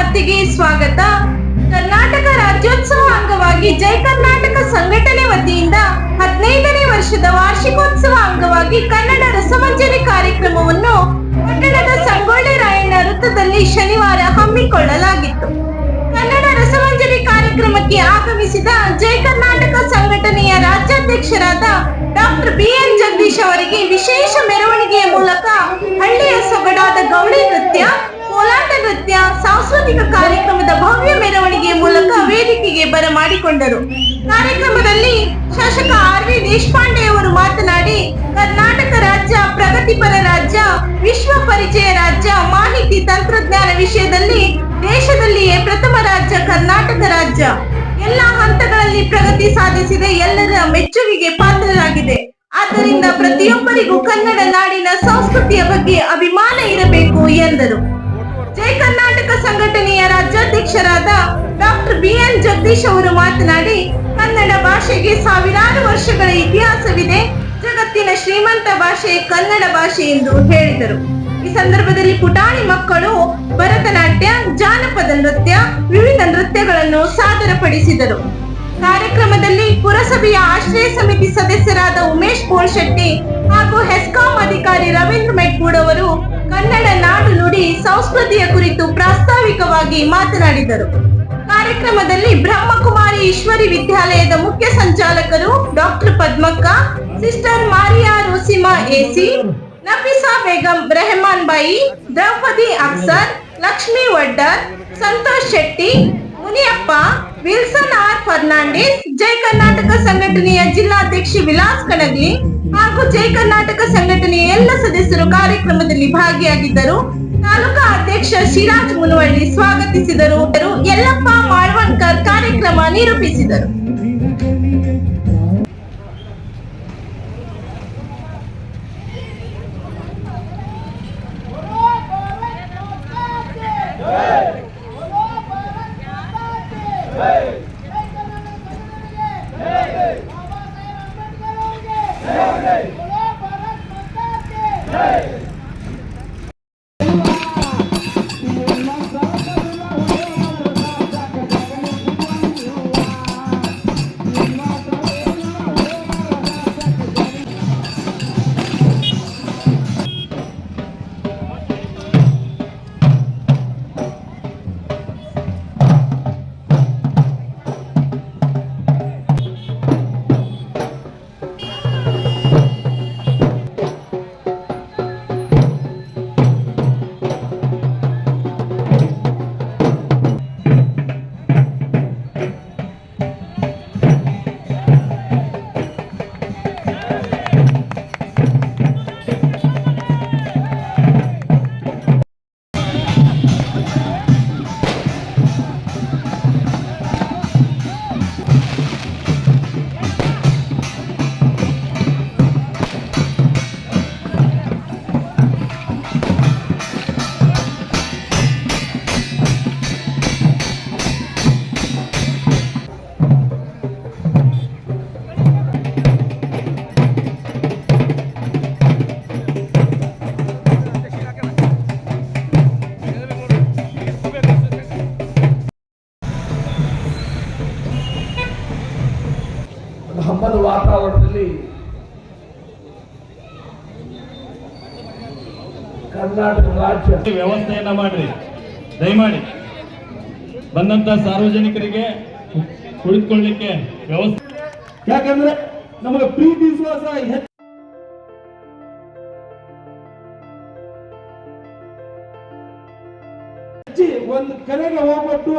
ಸ್ವಾಗತ. ಕರ್ನಾಟಕ ರಾಜ್ಯೋತ್ಸವ ಅಂಗವಾಗಿ ಜೈ ಕರ್ನಾಟಕ ಸಂಘಟನೆ ವತಿಯಿಂದ ಹದಿನೈದನೇ ವರ್ಷದ ವಾರ್ಷಿಕೋತ್ಸವ ಅಂಗವಾಗಿ ಕನ್ನಡ ರಸಮಂಜರಿ ಕಾರ್ಯಕ್ರಮವನ್ನು ಪಟ್ಟಣದ ಸಂಗೊಳ್ಳಿ ರಾಯಣ್ಣ ವೃತ್ತದಲ್ಲಿ ಶನಿವಾರ ಹಮ್ಮಿಕೊಳ್ಳಲಾಗಿತ್ತು. ಕನ್ನಡ ರಸಮಂಜರಿ ಕಾರ್ಯಕ್ರಮಕ್ಕೆ ಆಗಮಿಸಿದ ಜೈ ಕರ್ನಾಟಕ ಸಂಘಟನೆಯ ರಾಜ್ಯಾಧ್ಯಕ್ಷರಾದ ಡಾಕ್ಟರ್ ಬಿ ಎನ್ ಜಗದೀಶ್ ಅವರಿಗೆ ವಿಶೇಷ ಮೆರವಣಿಗೆಯ ಮೂಲಕ ಹಳ್ಳಿಯ ಸೊಗಡಾದ ಗೌಳಿ ನೃತ್ಯ ಕೋಲಾಟ ನೃತ್ಯ, ಸಾಂಸ್ಕೃತಿಕ ಕಾರ್ಯಕ್ರಮದ ಭವ್ಯ ಮೆರವಣಿಗೆ ಮೂಲಕ ವೇದಿಕೆಗೆ ಬರಮಾಡಿಕೊಂಡರು ಕಾರ್ಯಕ್ರಮದಲ್ಲಿ ಶಾಸಕ ಆರ್ ವಿ ದೇಶಪಾಂಡೆ ಅವರು ಮಾತನಾಡಿ, ಕರ್ನಾಟಕ ರಾಜ್ಯ ಪ್ರಗತಿಪರ ರಾಜ್ಯ, ವಿಶ್ವ ಪರಿಚಯ ರಾಜ್ಯ, ಮಾಹಿತಿ ತಂತ್ರಜ್ಞಾನ ವಿಷಯದಲ್ಲಿ ದೇಶದಲ್ಲಿಯೇ ಪ್ರಥಮ ರಾಜ್ಯ ಕರ್ನಾಟಕ ರಾಜ್ಯ. ಎಲ್ಲ ಹಂತಗಳಲ್ಲಿ ಪ್ರಗತಿ ಸಾಧಿಸಿದೆ ಎಲ್ಲರ ಮೆಚ್ಚುಗೆಗೆ ಪಾತ್ರರಾಗಿದೆ. ಆದ್ದರಿಂದ ಪ್ರತಿಯೊಬ್ಬರಿಗೂ ಕನ್ನಡ ನಾಡಿನ ಸಂಸ್ಕೃತಿಯ ಬಗ್ಗೆ ಅಭಿಮಾನ ಇರಬೇಕು ಎಂದರು. ಜೈ ಕರ್ನಾಟಕ ಸಂಘಟನೆಯ ರಾಜ್ಯಾಧ್ಯಕ್ಷರಾದ ಡಾಕ್ಟರ್ ಬಿ ಎನ್ ಜಗದೀಶ್ ಅವರು ಮಾತನಾಡಿ, ಕನ್ನಡ ಭಾಷೆಗೆ ಸಾವಿರಾರು ವರ್ಷಗಳ ಇತಿಹಾಸವಿದೆ. ಜಗತ್ತಿನ ಶ್ರೀಮಂತ ಭಾಷೆ ಕನ್ನಡ ಭಾಷೆ ಎಂದು ಹೇಳಿದರು. ಈ ಸಂದರ್ಭದಲ್ಲಿ ಪುಟಾಣಿ ಮಕ್ಕಳು ಭರತನಾಟ್ಯ, ಜಾನಪದ ನೃತ್ಯ, ವಿವಿಧ ನೃತ್ಯಗಳನ್ನು ಸಾದರಪಡಿಸಿದರು. ಕಾರ್ಯಕ್ರಮದಲ್ಲಿ ಪುರಸಭೆಯ ಆಶ್ರಯ ಸಮಿತಿ ಸದಸ್ಯರಾದ ಉಮೇಶ್ ಕೋಳ್ಶೆಟ್ಟಿ ಹಾಗೂ ಹೆಸ್ಕಾಂ ಅಧಿಕಾರಿ ರವೀಂದ್ರ ಮೆಟ್ಗೂಡ್ ಅವರು ಕನ್ನಡ ನಾಡು ನುಡಿ ಸಂಸ್ಕೃತಿಯ ಕುರಿತು ಪ್ರಾಸ್ತಾವಿಕವಾಗಿ ಮಾತನಾಡಿದರು. ಕಾರ್ಯಕ್ರಮದಲ್ಲಿ ಬ್ರಹ್ಮಕುಮಾರಿ ಈಶ್ವರಿ ವಿದ್ಯಾಲಯದ ಮುಖ್ಯ ಸಂಚಾಲಕರು ಡಾಕ್ಟರ್ ಪದ್ಮಕ್ಕ, ಸಿಸ್ಟರ್ ಮಾರಿಯಾ ರೋಸಿಮಾ ಎಸಿ, ನಫಿಸಾ ಬೇಗಂ ರೆಹಮಾನ್ ಬಾಯಿ, ದ್ರೌಪದಿ ಅಕ್ಸರ್, ಲಕ್ಷ್ಮಿ ವಡ್ಡರ್, ಸಂತೋಷ್ ಶೆಟ್ಟಿ, ಮುನಿಯಪ್ಪ, ವಿಲ್ಸನ್ ಫರ್ನಾಂಡಿಸ್ ಜೈ ಕರ್ನಾಟಕ ಸಂಘಟನೆಯ ಜಿಲ್ಲಾಧ್ಯಕ್ಷ ವಿಲಾಸ್ ಕಣಗ್ಲಿ ಹಾಗೂ ಜೈ ಕರ್ನಾಟಕ ಸಂಘಟನೆಯ ಎಲ್ಲ ಸದಸ್ಯರು ಕಾರ್ಯಕ್ರಮದಲ್ಲಿ ಭಾಗಿಯಾಗಿದ್ದರು. ತಾಲೂಕಾ ಅಧ್ಯಕ್ಷ ಶಿರಾಜ್ ಮುನವಳ್ಳಿ ಸ್ವಾಗತಿಸಿದರು. ಯಲ್ಲಪ್ಪ ಮಾಳ್ವಣ್ಕರ್ ಕಾರ್ಯಕ್ರಮ ನಿರೂಪಿಸಿದರು. ಹಬ್ಬದ ವಾತಾವರಣದಲ್ಲಿ ಕರ್ನಾಟಕ ರಾಜ್ಯ ವ್ಯವಸ್ಥೆಯನ್ನ ಮಾಡ್ರಿ. ದಯಮಾಡಿ. ಬಂದಂತ ಸಾರ್ವಜನಿಕರಿಗೆ ಕುಳಿತುಕೊಳ್ಳಿಕ್ಕೆ ವ್ಯವಸ್ಥೆ ಯಾಕಂದ್ರೆ ನಮಗೆ ಪ್ರೀತಿ ವಿಶ್ವಾಸ ಹೆಚ್ಚು ಒಂದು ಕರೆಗೆ ಹೋಗ್ಬಿಟ್ಟು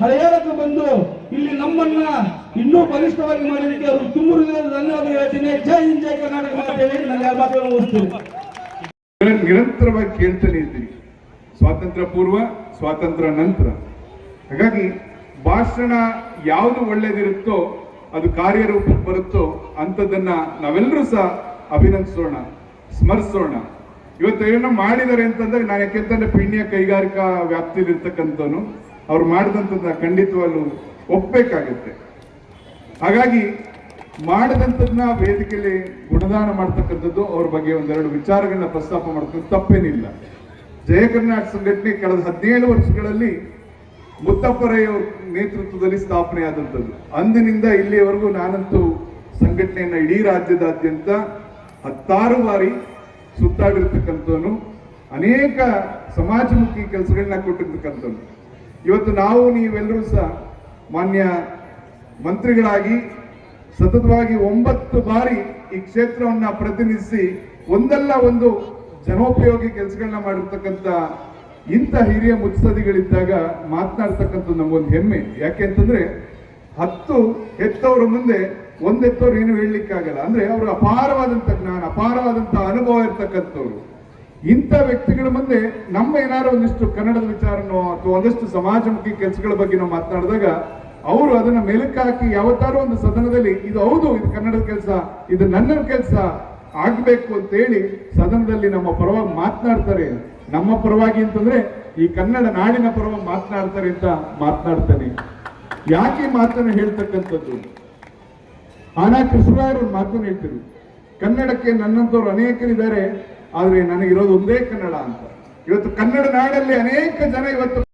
ಹಳೆಯಕ್ಕೆ ಬಂದು ಇಲ್ಲಿ ನಮ್ಮನ್ನ ಇನ್ನೂ ಬಲಿಷ್ಠವಾಗಿ ಮಾಡಿದಕ್ಕೆ ಅವರು ತುಂಬ ಹೃದಯದ ಧನ್ಯವಾದ ಹೇಳ್ತೀನಿ. ಜೈ ಹಿಂದ್, ಜೈ ಕರ್ನಾಟಕ ಮಾತೇಳಿ ನಿರಂತರವಾಗಿ ಕೇಳ್ತಾನೆ ಇದ್ದೀನಿ. ಸ್ವಾತಂತ್ರ್ಯ ಪೂರ್ವ, ಸ್ವಾತಂತ್ರ್ಯ ನಂತರ. ಹಾಗಾಗಿ ಭಾಷಣ ಯಾವುದು ಒಳ್ಳೇದಿರುತ್ತೋ, ಅದು ಕಾರ್ಯರೂಪಕ್ಕೆ ಬರುತ್ತೋ ಅಂಥದ್ದನ್ನ ನಾವೆಲ್ಲರೂ ಸಹ ಅಭಿನಂದಿಸೋಣ, ಸ್ಮರಿಸೋಣ. ಇವತ್ತು ಏನೋ ಮಾಡಿದ್ದಾರೆ ಅಂತಂದ್ರೆ ನಾನು ಯಾಕೆಂತಂದ್ರೆ ಪಿಣ್ಯ ಕೈಗಾರಿಕಾ ವ್ಯಾಪ್ತಿಯಲ್ಲಿ ಇರ್ತಕ್ಕಂಥವನು ಅವ್ರು ಮಾಡಿದಂಥದ್ದನ್ನ ಖಂಡಿತವಾಗ್ಲೂ ಒಪ್ಪಬೇಕಾಗುತ್ತೆ ಹಾಗಾಗಿ ಮಾಡಿದಂಥದ್ನ ವೇದಿಕೆಯಲ್ಲಿ ಗುಣದಾನ ಮಾಡ್ತಕ್ಕಂಥದ್ದು ಅವ್ರ ಬಗ್ಗೆ ಒಂದೆರಡು ವಿಚಾರಗಳನ್ನ ಪ್ರಸ್ತಾಪ ಮಾಡ್ತಕ್ಕಂಥ ತಪ್ಪೇನಿಲ್ಲ. ಜಯ ಕರ್ನಾಟಕ ಸಂಘಟನೆ ಕಳೆದ ಹದಿನೇಳು ವರ್ಷಗಳಲ್ಲಿ ಮುತ್ತಪ್ಪರಯ್ಯವ್ರ ನೇತೃತ್ವದಲ್ಲಿ ಸ್ಥಾಪನೆ ಆದಂಥದ್ದು ಅಂದಿನಿಂದ ಇಲ್ಲಿಯವರೆಗೂ ನಾನಂತೂ ಸಂಘಟನೆಯನ್ನ ಇಡೀ ರಾಜ್ಯದಾದ್ಯಂತ ಹತ್ತಾರು ಬಾರಿ ಸುತ್ತಾಡಿರ್ತಕ್ಕಂಥವನು. ಅನೇಕ ಸಮಾಜಮುಖಿ ಕೆಲಸಗಳನ್ನ ಕೊಟ್ಟಿರ್ತಕ್ಕಂಥವ್ನು. ಇವತ್ತು ನಾವು ನೀವೆಲ್ಲರೂ ಸಹ ಮಾನ್ಯ ಮಂತ್ರಿಗಳಾಗಿ ಸತತವಾಗಿ ಒಂಬತ್ತು ಬಾರಿ ಈ ಕ್ಷೇತ್ರವನ್ನ ಪ್ರತಿನಿಧಿಸಿ ಒಂದಲ್ಲ ಒಂದು ಜನೋಪಯೋಗಿ ಕೆಲಸಗಳನ್ನ ಮಾಡಿರ್ತಕ್ಕಂಥ ಇಂಥ ಹಿರಿಯ ಮುತ್ಸದಿಗಳಿದ್ದಾಗ ಮಾತನಾಡ್ತಕ್ಕಂಥ ನಮಗೊಂದು ಹೆಮ್ಮೆ. ಯಾಕೆ ಅಂತಂದ್ರೆ ಹತ್ತು ಹೆತ್ತವರ ಮುಂದೆ ಒಂದೆತ್ತವ್ರು ಏನು ಹೇಳಲಿಕ್ಕಾಗಲ್ಲ. ಅಂದ್ರೆ ಅವರು ಅಪಾರವಾದಂತ ಜ್ಞಾನ ಅಪಾರವಾದಂತ ಅನುಭವ ಇರ್ತಕ್ಕಂಥವ್ರು. ಇಂಥ ವ್ಯಕ್ತಿಗಳ ಮುಂದೆ ನಮ್ಮ ಏನಾದ್ರು ಒಂದಿಷ್ಟು ಕನ್ನಡದ ವಿಚಾರನೋ ಅಥವಾ ಒಂದಷ್ಟು ಸಮಾಜಮುಖಿ ಕೆಲಸಗಳ ಬಗ್ಗೆ ನಾವು ಮಾತನಾಡಿದಾಗ ಅವರು ಅದನ್ನ ಮೇಲಕ್ಕಾಕಿ ಯಾವತ್ತಾರು ಒಂದು ಸದನದಲ್ಲಿ, ಇದು ಹೌದು, ಇದು ಕನ್ನಡದ ಕೆಲಸ, ಇದು ನನ್ನ ಕೆಲಸ ಆಗ್ಬೇಕು ಅಂತ ಹೇಳಿ ಸದನದಲ್ಲಿ ನಮ್ಮ ಪರವಾಗಿ ಮಾತನಾಡ್ತಾರೆ. ನಮ್ಮ ಪರವಾಗಿ ಅಂತಂದ್ರೆ ಈ ಕನ್ನಡ ನಾಡಿನ ಪರವಾಗಿ ಮಾತನಾಡ್ತಾರೆ ಅಂತ ಮಾತನಾಡ್ತಾನೆ. ಯಾಕೆ ಮಾತನ್ನು ಹೇಳ್ತಕ್ಕಂಥದ್ದು? ಆನಾ ಕೃಷ್ಣರಾಯರು ಮಾತನ್ನು ಹೇಳ್ತಿದ್ರು ಕನ್ನಡಕ್ಕೆ ನನ್ನಂತವ್ರು ಅನೇಕರಿದ್ದಾರೆ. ಆದ್ರೆ ನನಗಿರೋದು ಒಂದೇ ಕನ್ನಡ ಅಂತ. ಇವತ್ತು ಕನ್ನಡ ನಾಡಲ್ಲಿ ಅನೇಕ ಜನ ಇವತ್ತು